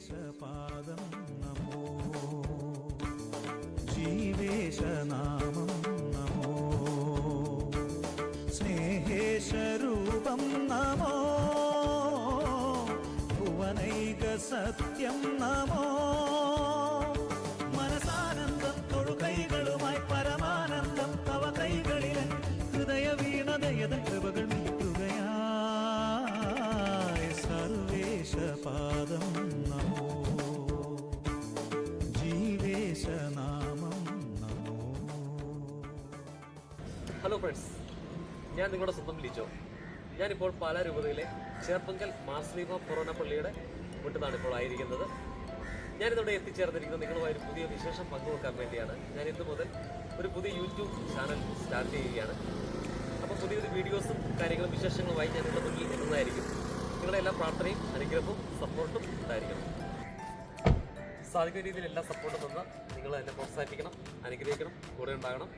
ജീവേശപാദം നമോ. ജീവേശനാമം നമോ. സ്നേഹേശരൂപം നമോ. ഭുവനൈക സത്യം നമോ. മനസാനന്ദം തൊഴുകൈകളുമായി പരമാനന്ദം തവ കൈകളിലെ ഹൃദയ വീണതയത കൃപകൾ മീട്ടുകയായി സർവേശപാദം നമോ. ഹലോ ഫ്രണ്ട്സ് ഞാൻ നിങ്ങളുടെ സ്വന്തം ലിജോ. ഞാനിപ്പോൾ പാലാ രൂപതയിലെ ചേർപ്പങ്കൽ മാർസ്ലീമ പൊറോണ പള്ളിയുടെ മുറ്റത്താണ് ഇപ്പോൾ ആയിരിക്കുന്നത്. ഞാനിതോടെ എത്തിച്ചേർന്നിരിക്കുന്നത് നിങ്ങളുമായി ഒരു പുതിയ വിശേഷം പങ്കുവെക്കാൻ വേണ്ടിയാണ്. ഞാൻ ഇന്ന് മുതൽ ഒരു പുതിയ യൂട്യൂബ് ചാനൽ സ്റ്റാർട്ട് ചെയ്യുകയാണ്. അപ്പോൾ പുതിയ പുതിയ വീഡിയോസും കാര്യങ്ങളും വിശേഷങ്ങളുമായി ഞാൻ ഇവിടെ മുന്നിൽ എത്തുന്നതായിരിക്കും നിങ്ങളുടെ എല്ലാ പ്രാർത്ഥനയും അനുഗ്രഹവും സപ്പോർട്ടും ഉണ്ടായിരിക്കണം. സാധിക്കുന്ന രീതിയിൽ എല്ലാ സപ്പോർട്ടും തന്ന് നിങ്ങൾ എന്നെ പ്രോത്സാഹിപ്പിക്കണം അനുഗ്രഹിക്കണം കൂടെ ഉണ്ടാകണം.